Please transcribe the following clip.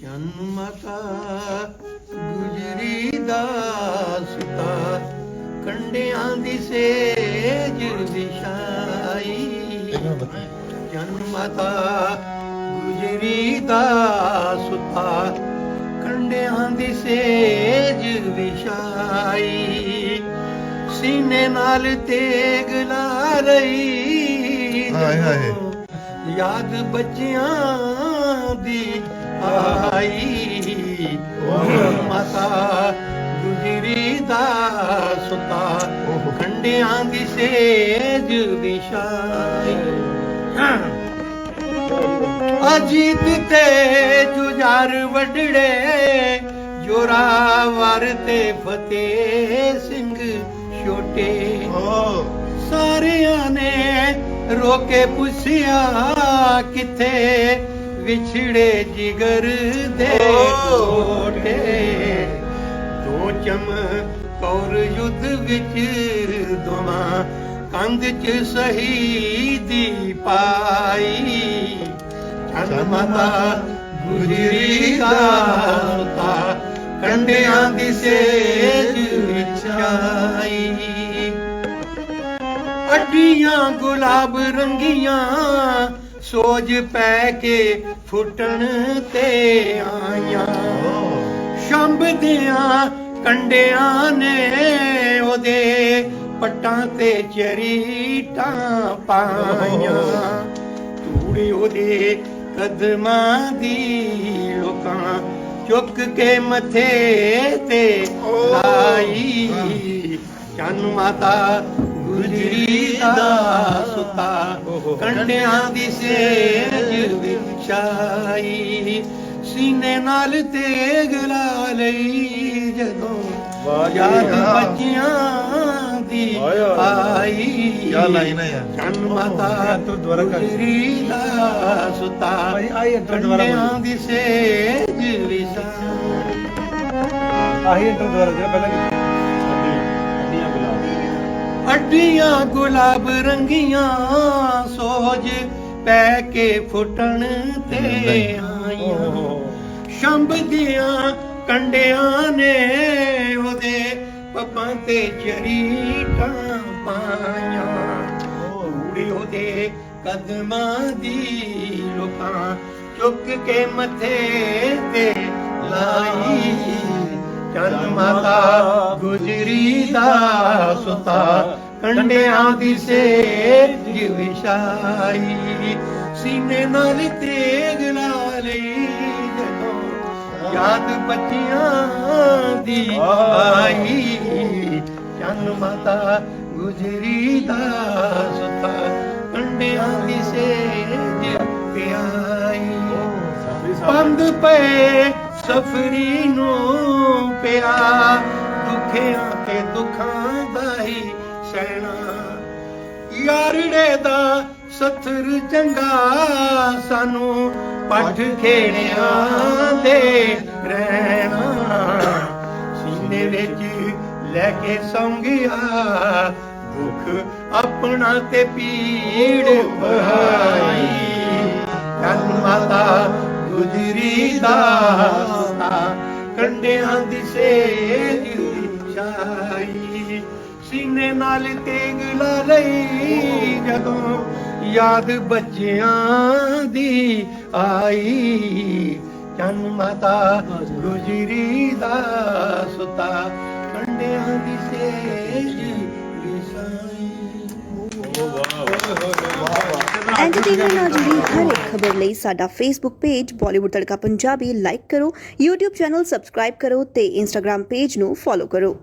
ਜਨਮ ਮਾਤਾ ਗੁਜਰੀ ਦਾ ਸੁਤਾ ਕੰਡਿਆਂ ਦੀ ਸੇਜ ਵਿਛਾਈ ਜਨਮ ਮਾਤਾ ਗੁਜਰੀ ਦਾ ਸੁਤਾ ਕੰਡਿਆਂ ਦੀ ਸੇਜ ਵਿਛਾਈ ਸੀਨੇ ਨਾਲ ਤੇਗ ਲਾ ਰਹੀ ਹਾਏ ਹਾਏ। ਯਾਦ ਬੱਚਿਆਂ ਦੀ ਆਈ ਜਨਮ ਮਾਤਾ ਗੁਜਰੀ ਦਾ ਸੁਤਾ ਓਹੋ। ਦੀ ਸੇਜ ਵਿਛਾਈ ਅਜੀਤ ਤੇ ਜੁਝਾਰ ਵਡੜੇ ਜੋਰਾਵਰ ਤੇ ਫਤਿਹ ਸਿੰਘ ਛੋਟੇ ਸਾਰਿਆਂ ਨੇ ਰੋਕੇ ਪੁੱਛਿਆ, ਕਿੱਥੇ ਵਿਛੜੇ ਜਿਗਰ ਦੇ ਟੋਟੇ ਦੋ ਚਮ ਕੌਰ ਯੁੱਧ ਵਿੱਚ ਦੋਵਾਂ ਕੰਧ ਚ ਸ਼ਹੀਦੀ ਪਾਈ। ਚੰਨ ਮਾਤਾ ਗੁਜਰੀ ਦਾ ਕੰਡਿਆਂ ਦੀ ਸੇਜ ਵਿਛਾਈ। ਅੱਡੀਆਂ ਗੁਲਾਬ ਰੰਗੀਆਂ ਸੋਜ ਪੈ ਕੇ ਫੁੱਟਣ ਤੇ ਆਈਆਂ। ਸ਼ੰਭ ਦੀਆਂ ਕੰਡਿਆਂ ਨੇ ਉਹਦੇ ਪੱਟਾਂ ਤੇ ਚਰੀਟਾਂ ਪਾਈਆਂ। ਧੂੜੀ ਉਹਦੇ ਕਦਮਾਂ ਦੀ ਲੋਕਾਂ ਚੁੱਕ ਕੇ ਮੱਥੇ ਤੇ ਲਾਈ। ਚੰਨ ਮਾਤਾ ਗੁਜਰੀ ਦਾ ਸੁਤਾ ਕੰਡਿਆਂ ਦੀ ਸੇਜ ਵਿਛਾਈ ਸੀਨੇ ਨਾਲ ਤੇਗ ਲਾ ਲਈ ਜਦੋਂ ਯਾਦ। ਬੱਚਿਆਂ ਦੀ। ਆਈ ਕਿਆ ਲਾਈਨ ਹੈ ਯਾਰ। ਚੰਨ ਮਾਤਾ ਤੂੰ ਦੁਬਾਰਾ ਕਰ। ਗੁਜਰੀ ਦਾ ਸੁਤਾ ਭਾਈ, ਆਈ ਇੱਧਰ ਦੁਬਾਰਾ ਬੋਲ। ਕੰਡਿਆਂ ਦੀ ਸੇਜ ਵਿਛਾਈ ਆਹੀ ਇੰਟਰ ਦੁਆਰਾ ਜਿਹੜਾ ਪਹਿਲਾਂ ਅੱਡੀਆਂ ਗੁਲਾਬ ਰੰਗੀਆਂ ਸੋਜ ਪੈ ਕੇ ਫੁੱਟਣ ਤੇ ਆਈਆਂ। ਸ਼ੰਭ ਦੀਆਂ ਕੰਡਿਆਂ ਨੇ ਉਹਦੇ ਪੱਪਾਂ ਤੇ ਚਰੀਟਾਂ ਪਾਈਆਂ। ਊੜੀ ਉਹਦੇ ਕਦਮਾਂ ਦੀ ਲੋਕਾਂ ਚੁੱਕ ਕੇ ਮੱਥੇ ਤੇ ਲਾਈ। ਚੰਨ ਮਾਤਾ ਗੁਜਰੀ ਦਾ ਸੁਤਾ ਕੰਡਿਆਂ ਦੀ ਸੇਜ ਵਿਛਾਈ, ਸੀਨੇ ਨਾਲ ਤੇਗ ਲਾ ਲਈ ਜਦੋਂ ਯਾਦ ਬੱਚਿਆਂ ਦੀ ਆਈ। ਚੰਨ ਮਾਤਾ ਗੁਜਰੀ ਦਾ ਸੁਤਾ, ਕੰਡਿਆਂ ਦੀ ਸੇਜ ਪਿਆਈ। ਬੰਦ ਪਏ ਸਫਰੀ ਨੂੰ ਪਿਆ, ਦੁਖਿਆਂ ਤੇ ਦੁੱਖਾਂ ਦਾ ਹੀ ਸਹਿਣਾ। ਯਾਰੜੇ ਦਾ ਸਥਰ ਚੰਗਾ ਸਾਨੂੰ ਪੱਠ ਖੇੜਿਆਂ ਦੇ ਰਹਿਣਾ। ਸੀਨੇ ਵਿੱਚ ਲੈ ਕੇ ਸੌਂ ਗਿਆ ਦੁੱਖ ਆਪਣਾ ਤੇ ਪੀੜ ਬਹਾਈ ਕੰਨ ਮਾਤਾ ਗੁਜਰੀ ਦਾ ਕੰਡਿਆਂ ਦੀ ਸੇਜ ਸੀਨੇ ਨਾਲ ਤੇਗ ਲਾ ਲਈ ਜਦੋਂ ਯਾਦ ਬੱਚਿਆਂ ਦੀ ਆਈ। ਚੰਨ ਮਾਤਾ ਗੁਜਰੀ ਦਾ ਸੁਤਾ, ਕੰਡਿਆਂ ਦੀ ਸੇਜ ਐਂਟਰਟੇਨਮੈਂਟ ਨਾਲ ਜੁੜੀ ਹਰ ਇੱਕ ਖਬਰ ਲਈ ਸਾਡਾ Facebook page Bollywood Tadka Punjabi like ਕਰੋ, YouTube ਚੈਨਲ ਸਬਸਕ੍ਰਾਈਬ ਕਰੋ ਤੇ Instagram ਪੇਜ ਨੂੰ ਫੋਲੋ ਕਰੋ।